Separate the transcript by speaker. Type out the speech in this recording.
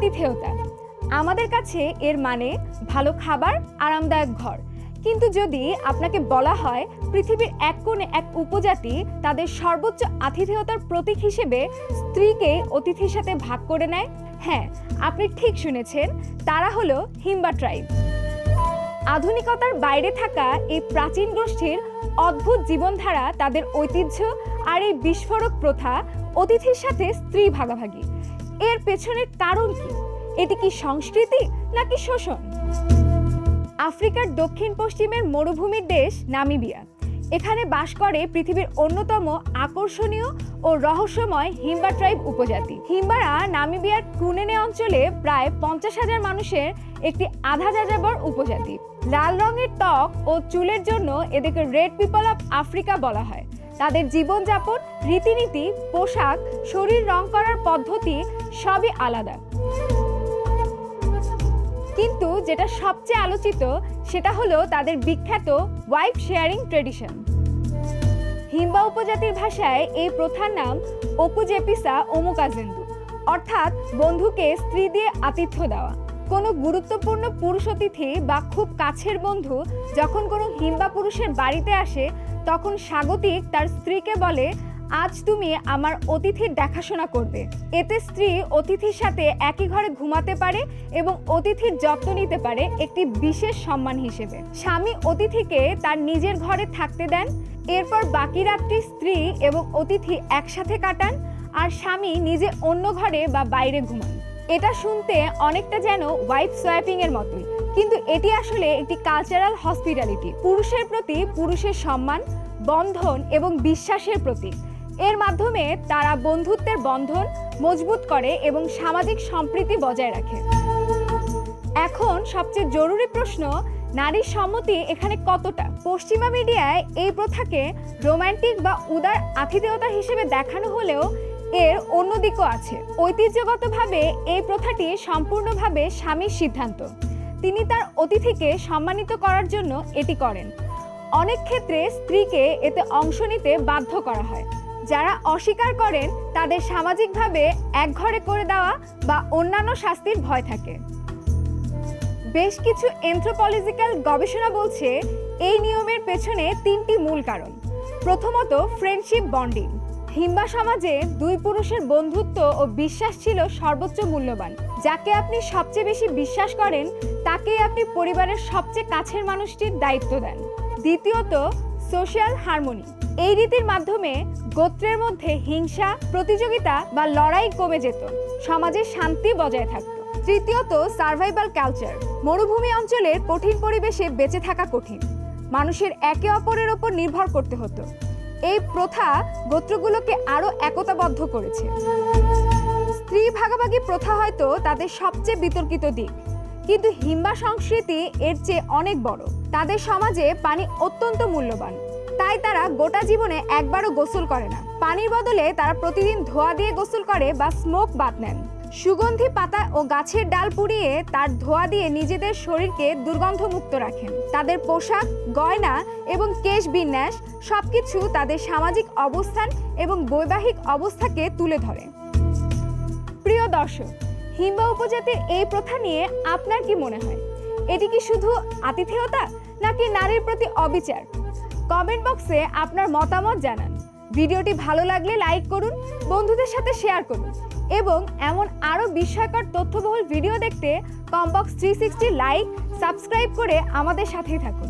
Speaker 1: আতিথেয়তা আমাদের কাছে এর মানে ভালো খাবার, আরামদায়ক ঘর। কিন্তু যদি আপনাকে বলা হয় পৃথিবীর এক কোণে এক উপজাতি তাদের সর্বোচ্চ আতিথেয়তার প্রতীক হিসেবে স্ত্রীকে অতিথির সাথে ভাগ করে নেয় হ্যাঁ আপনি ঠিক শুনেছেন, তারা হলো হিম্বা ট্রাইব। আধুনিকতার বাইরে থাকা এই প্রাচীন গোষ্ঠীর অদ্ভুত জীবনধারা, তাদের ঐতিহ্য আর এই বিস্ফোরক প্রথা অতিথির সাথে স্ত্রী ভাগাভাগি। এর পেছনের কারণ কি? এটি কি সংস্কৃতি নাকি শোষণ? আফ্রিকার দক্ষিণ পশ্চিমের মরুভূমির দেশ নামিবিয়া। এখানে বাস করে পৃথিবীর অন্যতম আকর্ষণীয় ও রহস্যময় হিম্বা ট্রাইব উপজাতি। হিম্বারা নামিবিয়ার কুনেনে অঞ্চলে প্রায় পঞ্চাশ হাজার মানুষের একটি আধা যাযাবর উপজাতি। লাল রঙের ত্বক ও চুলের জন্য এদেরকে রেড পিপল অফ আফ্রিকা বলা হয়। তাদের জীবনযাপন, রীতিনীতি, পোশাক, শরীর রং করার পদ্ধতি সবই আলাদা। কিন্তু যেটা সবচেয়ে আলোচিত, সেটা হলো তাদের বিখ্যাত ওয়াইফ শেয়ারিং ট্রেডিশন হিম্বা উপজাতির ভাষায় এই প্রথার নাম অপুজেপিসা ওমুকাজেন্দু, অর্থাৎ বন্ধুকে স্ত্রী দিয়ে আতিথ্য দেওয়া। কোনো গুরুত্বপূর্ণ পুরুষ অতিথি বা খুব কাছের বন্ধু যখন কোনো হিম্বা পুরুষের বাড়িতে আসে, তখন স্বাগতিক তার স্ত্রীকে বলে, আজ তুমি আমার অতিথির দেখাশোনা করবে। এতে স্ত্রী অতিথির সাথে একই ঘরে ঘুমাতে পারে এবং অতিথির যত্ন নিতে পারে একটি বিশেষ সম্মান হিসেবে। স্বামী অতিথিকে তার নিজের ঘরে থাকতে দেন, এরপর বাকি রাতটি স্ত্রী এবং অতিথি একসাথে কাটান, আর স্বামী নিজে অন্য ঘরে বা বাইরে ঘুমান। এটা শুনতে অনেকটা যেন ওয়াইফ সোয়াপিং এর মতোই। কিন্তু এটি আসলে একটি কালচারাল হসপিটালিটি পুরুষের প্রতি পুরুষের সম্মান, বন্ধন এবং বিশ্বাসের প্রতীক। এর মাধ্যমে তারা বন্ধুত্বের বন্ধন মজবুত করে এবং সামাজিক সম্প্রীতি বজায় রাখে। এখন সবচেয়ে জরুরি প্রশ্ন, নারীর সম্মতি এখানে কতটা? পশ্চিমা মিডিয়ায় এই প্রথাকে রোমান্টিক বা উদার আতিথেয়তা হিসেবে দেখানো হলেও এর অন্য দিকও আছে। ঐতিহ্যগতভাবে এই প্রথাটি সম্পূর্ণভাবে স্বামীর সিদ্ধান্ত। তিনি তার অতিথিকে সম্মানিত করার জন্য এটি করেন। অনেক ক্ষেত্রে স্ত্রীকে এতে অংশ নিতে বাধ্য করা হয়। যারা অস্বীকার করেন, তাদের সামাজিকভাবে একঘরে করে দেওয়া বা অন্যান্য শাস্তির ভয় থাকে। বেশ কিছু এনথ্রোপলজিক্যাল গবেষণা বলছে, এই নিয়মের পেছনে তিনটি মূল কারণ। প্রথমত ফ্রেন্ডশিপ বন্ডিং হিম্বা সমাজে দুই পুরুষের বন্ধুত্ব ও বিশ্বাস ছিল সর্বোচ্চ মূল্যবান। যাকে আপনি সবচেয়ে বেশি বিশ্বাস করেন, তাকেই আপনি পরিবারের সবচেয়ে কাছের মানুষটির দায়িত্ব দেন। দ্বিতীয়ত সোশ্যাল হারমোনি এই রীতির মাধ্যমে গোত্রের মধ্যে হিংসা, প্রতিযোগিতা বা লড়াই কমে যেত। সমাজে শান্তি বজায় থাকত। তৃতীয়ত সার্ভাইভাল কালচার মরুভূমি অঞ্চলের কঠিন পরিবেশে বেঁচে থাকা কঠিন। মানুষের একে অপরের ওপর নির্ভর করতে হতো। এই প্রথা গোত্রগুলোকে আরও একতাবদ্ধ করেছে। স্ত্রী ভাগাভাগি প্রথা হয়তো তাদের সবচেয়ে বিতর্কিত দিক। কিন্তু হিম্বা সংস্কৃতি এর চেয়ে অনেক বড়। তাদের সমাজে পানি অত্যন্ত মূল্যবান। তাই তারা গোটা জীবনে একবারও গোসল করে না। পানির বদলে তারা প্রতিদিন ধোয়া দিয়ে গোসল করে বা স্মোক বাদ নেন। সুগন্ধি পাতা ও গাছের ডাল পুড়িয়ে তার ধোয়া দিয়ে নিজেদের শরীরকে দুর্গন্ধমুক্ত রাখেন। তাদের পোশাক, গয়না এবং কেশ বিন্যাস সবকিছু তাদের সামাজিক অবস্থান এবং বৈবাহিক অবস্থাকে তুলে ধরে। প্রিয় দর্শক হিম্বা উপজাতির এই প্রথা নিয়ে আপনার কি মনে হয়? এটি কি শুধু আতিথেয়তা নাকি নারীর প্রতি অবিচার? কমেন্ট বক্সে আপনার মতামত জানান। ভিডিওটি ভালো লাগলে লাইক করুন, বন্ধুদের সাথে শেয়ার করুন। এবং এমন আরও বিস্ময়কর তথ্যবহুল ভিডিও দেখতে কমবক্স থ্রি সিক্সটি লাইক, সাবস্ক্রাইব করে আমাদের সাথেই থাকুন।